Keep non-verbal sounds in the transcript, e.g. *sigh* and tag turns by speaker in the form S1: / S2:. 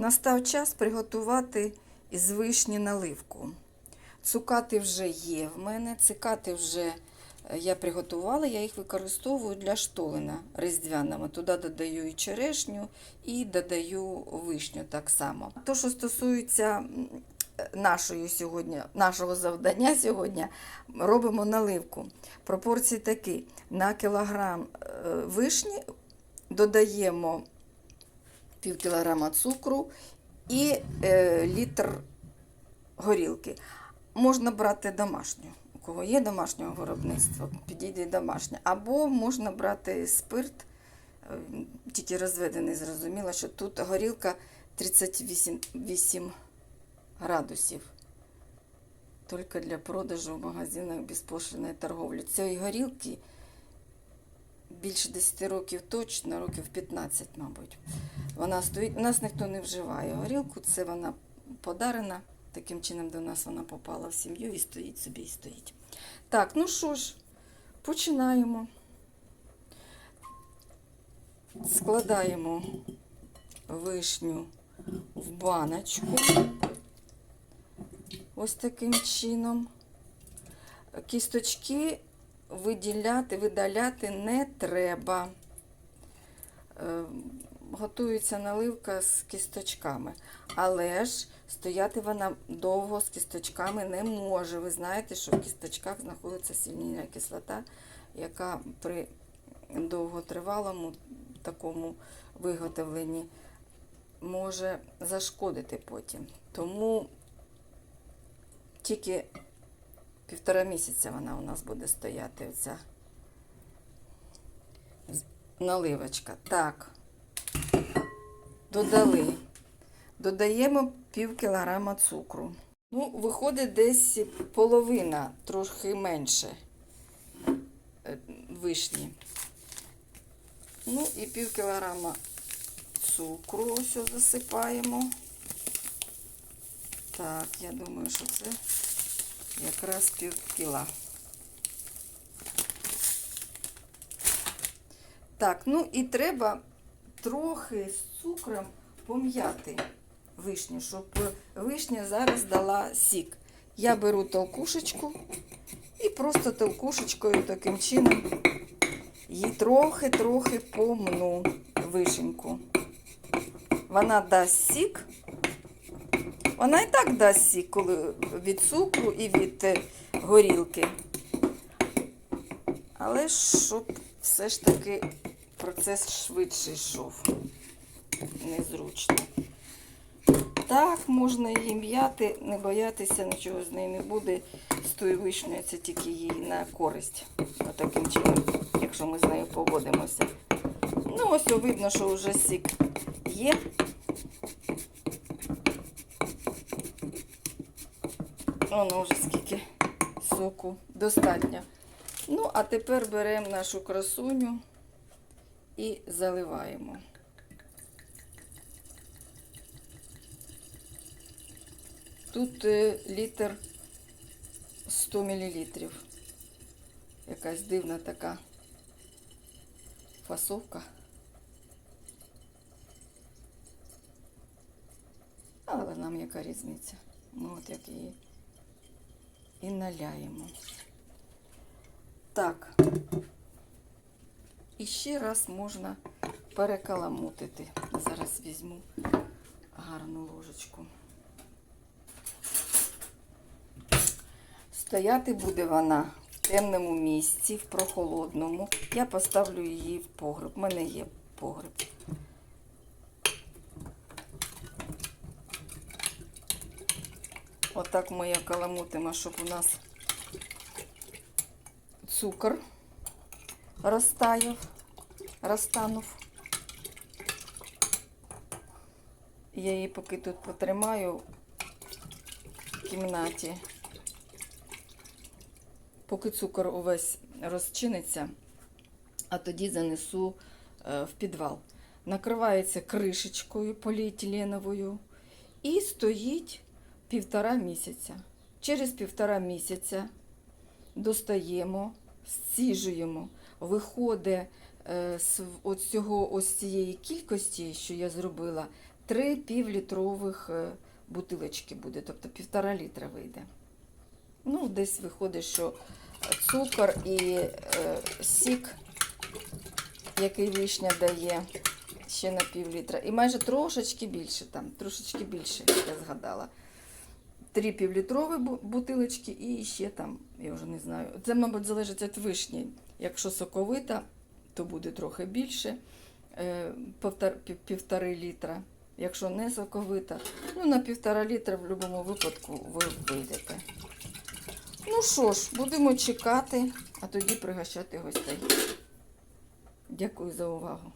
S1: Настав час приготувати із вишні наливку. Цукати вже є в мене, цикати вже е, я приготувала, я їх використовую для штолена різдвяного. Туди додаю і черешню, і додаю вишню так само. То, що стосується нашої сьогодні, нашого завдання *laughs* сьогодні, робимо наливку. Пропорції такі: на кілограм е, вишні додаємо пів кілограма цукру і е, літр горілки. Можна брати домашню. У кого є домашнього виробництва, підійде домашня. Або можна брати спирт, е, тільки розведений, зрозуміло, що тут горілка 38 градусів. Тільки для продажу в магазинах безпошлиної торговлі. Цієї горілки більше 10 років точно, років 15, мабуть. Вона стоїть. У нас ніхто не вживає горілку, це вона подарена. Таким чином до нас вона попала в сім'ю і стоїть собі і стоїть. Так, ну що ж, починаємо. Складаємо вишню в баночку. Ось таким чином. Кісточки виділяти, видаляти не треба. Е, Готується наливка з кісточками. Але ж стояти вона довго з кісточками не може. Ви знаєте, що в кісточках знаходиться сильніша кислота, яка при довготривалому такому виготовленні може зашкодити потім. Тому тільки півтора місяця вона у нас буде стояти, оця наливочка. Так, додали. Додаємо пів кілограма цукру. Ну, виходить десь половина, трохи менше е, вишні. Ну і пів кілограма цукру ось ось засипаємо. Так, я думаю, що це якраз пів кіла. Так, ну і треба трохи з цукром пом'яти вишню, щоб вишня зараз дала сік. Я беру толкушечку і просто толкушечкою таким чином її трохи-трохи помну вишеньку. Вона дасть сік. Вона і так дасть коли від цукру і від е, горілки. Але щоб все ж таки процес швидше йшов. Незручно. Так, можна її м'яти, не боятися, нічого з неї не буде. З тою вишнею це тільки їй на користь. Отаким чином, якщо ми з нею поводимося. Ну, ось видно, що вже сік є. Воно вже скільки соку достатньо. Ну, а тепер беремо нашу красуню і заливаємо. Тут е, літр 100 мл. Якась дивна така фасовка. Але нам яка різниця? Ми от як її і наляємо. Так. І ще раз можна перекаламутити. Зараз візьму гарну ложечку. Стояти буде вона в темному місці, в прохолодному. Я поставлю її в погреб. У мене є погреб. Отак ми її каламутимо, щоб у нас цукор розтаяв, розтанув. Я її поки тут потримаю в кімнаті. Поки цукор увесь розчиниться, а тоді занесу е, в підвал. Накривається кришечкою поліетиленовою і стоїть півтора місяця. Через півтора місяця достаємо, зціжуємо, виходить е, з цього ось цієї кількості, що я зробила, три півлітрових е, бутилочки буде, тобто півтора літра вийде. Ну, десь виходить, що цукор і е, сік, який вишня дає, ще на пів літра. І майже трошечки більше там, трошечки більше, я згадала. Три півлітрові бутилочки і ще там, я вже не знаю. Це, мабуть, залежить від вишні. Якщо соковита, то буде трохи більше, е, півтори літра. Якщо не соковита, ну на півтора літра в будь-якому випадку ви вийдете. Ну що ж, будемо чекати, а тоді пригощати гостей. Дякую за увагу.